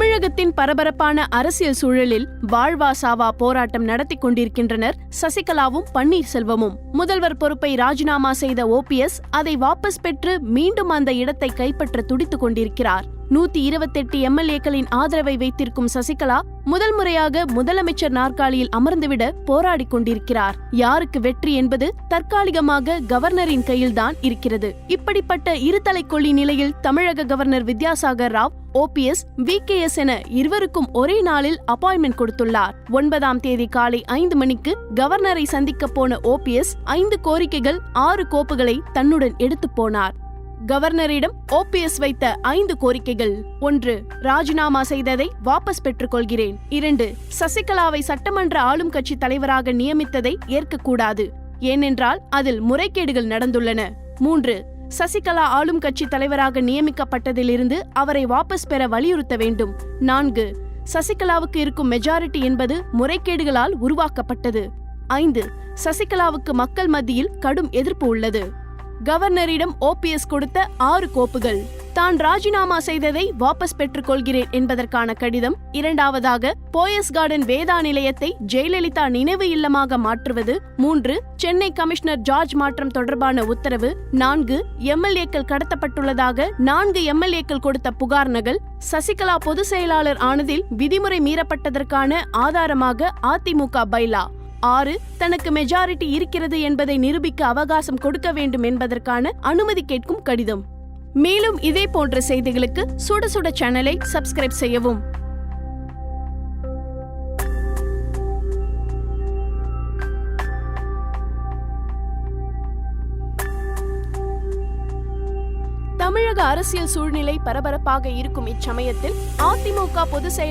தமிழகத்தின் பரபரப்பான அரசியல் சூழலில் வாழ்வா சாவா போராட்டம் நடத்தி கொண்டிருக்கின்றனர் சசிகலாவும் பன்னீர்செல்வமும். முதல்வர் பொறுப்பை ராஜினாமா செய்த ஓபிஎஸ் அதை வாபஸ் பெற்று மீண்டும் அந்த இடத்தை கைப்பற்ற துடித்துக் கொண்டிருக்கிறார். நூத்தி இருபத்தெட்டு எம்எல்ஏக்களின் ஆதரவை வைத்திருக்கும் சசிகலா முதல் முறையாக முதலமைச்சர் நாற்காலியில் அமர்ந்துவிட போராடி கொண்டிருக்கிறார். யாருக்கு வெற்றி என்பது தற்காலிகமாக கவர்னரின் கையில்தான் இருக்கிறது. இப்படிப்பட்ட இருதலை கொள்ளி நிலையில் தமிழக governor Vidyasagar Rao OPS VKS என இருவருக்கும் ஒரே நாளில் அப்பாயின்மெண்ட் கொடுத்துள்ளார். ஒன்பதாம் தேதி காலை ஐந்து மணிக்கு கவர்னரை சந்திக்க போன ஓபிஎஸ் ஐந்து கோரிக்கைகள் ஆறு கோப்புகளை தன்னுடன் எடுத்துப் போனார். கவர்னரிடம் ஓபிஎஸ் வைத்த ஐந்து கோரிக்கைகள். ஒன்று ராஜினாமா செய்ததை வாபஸ் பெற்றுக் கொள்கிறேன் இரண்டு சசிகலாவை சட்டமன்ற ஆளும் கட்சி தலைவராக நியமித்ததை ஏற்கக்கூடாது. ஏனென்றால் அதில் முறைகேடுகள் நடந்துள்ளன. மூன்று சசிகலா ஆளும் கட்சி தலைவராக நியமிக்கப்பட்டதிலிருந்து அவரை வாபஸ் பெற வலியுறுத்த வேண்டும். நான்கு சசிகலாவுக்கு இருக்கும் மெஜாரிட்டி என்பது முறைகேடுகளால் உருவாக்கப்பட்டது. ஐந்து சசிகலாவுக்கு மக்கள் மத்தியில் கடும் எதிர்ப்பு உள்ளது. கவர்னரிடம் ஓபிஎஸ் கொடுத்த ஆறு கோப்புகள். தான் ராஜினாமா செய்ததை வாபஸ் பெற்றுக் கொள்கிறேன் என்பதற்கான கடிதம் இரண்டாவதாக போயஸ் கார்டன் வேதா நிலையத்தை ஜெயலலிதா நினைவு இல்லமாக மாற்றுவது. மூன்று சென்னை கமிஷனர் ஜார்ஜ் மாற்றம் தொடர்பான உத்தரவு. நான்கு எம்எல்ஏக்கள் கடத்தப்பட்டுள்ளதாக நான்கு எம்எல்ஏக்கள் கொடுத்த புகார் நகல். சசிகலா பொதுச் செயலாளர் ஆனதில் விதிமுறை மீறப்பட்டதற்கான ஆதாரமாக அதிமுக பைலா. ஆறு தனக்கு மெஜாரிட்டி இருக்கிறது என்பதை நிரூபிக்க அவகாசம் கொடுக்க வேண்டும் என்பதற்கான அனுமதி கேட்கும் கடிதம். மேலும் இதே போன்ற செய்திகளுக்கு சுட சுட சேனலை சப்ஸ்கிரைப் செய்யவும். தமிழக அரசியல் சூழ்நிலை பரபரப்பாக இருக்கும் இச்சமயத்தில் அதிமுக பொதுச்